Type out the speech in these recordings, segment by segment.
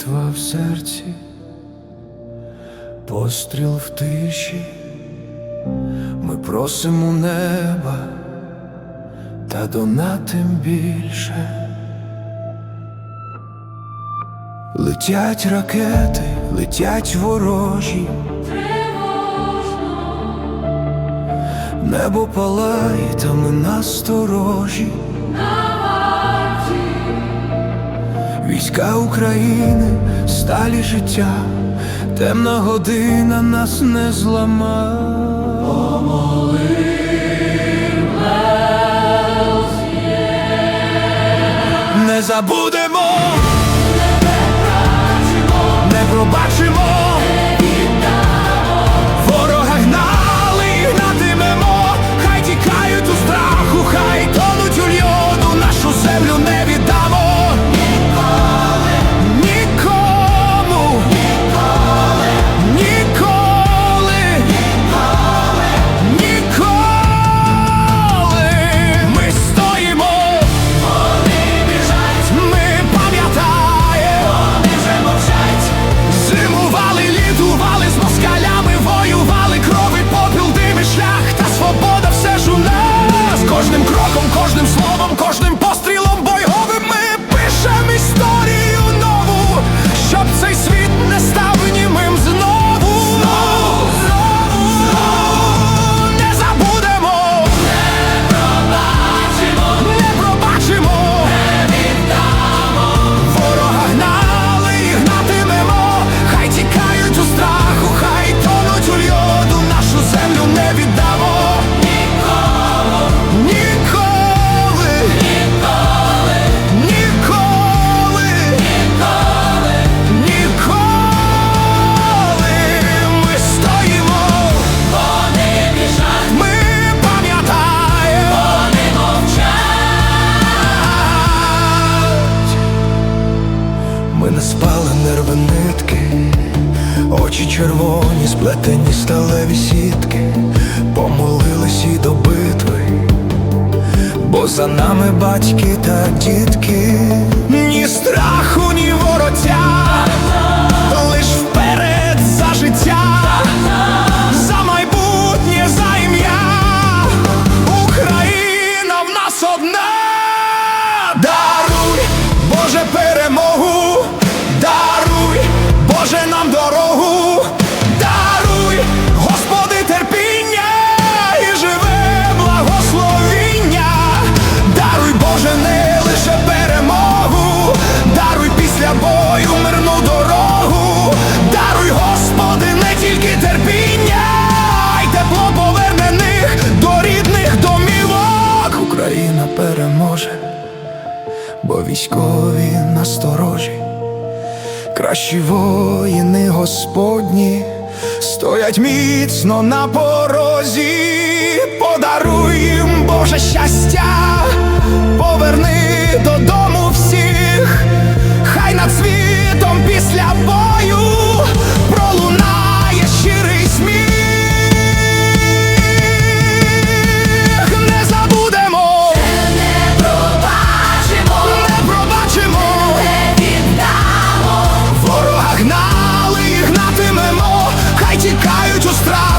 битва в серці, постріл в тиші, ми просимо неба та донатим більше. Летять ракети, летять ворожі, тривожно, небо палає, та ми насторожі. Війська України, сталі життя, темна година нас не злама. Помоли не забудемо. кожним словом, кожним червоні, сплетені сталеві сітки, помолились і до битви, бо за нами батьки та дітки. військові насторожі, кращі воїни Господні стоять міцно на порозі, подаруй їм Боже щастя. os traços.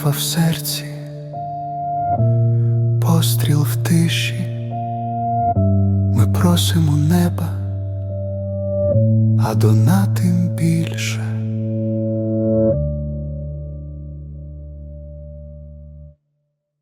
битва в серці, постріл в тиші, ми просимо неба, а донатим більше.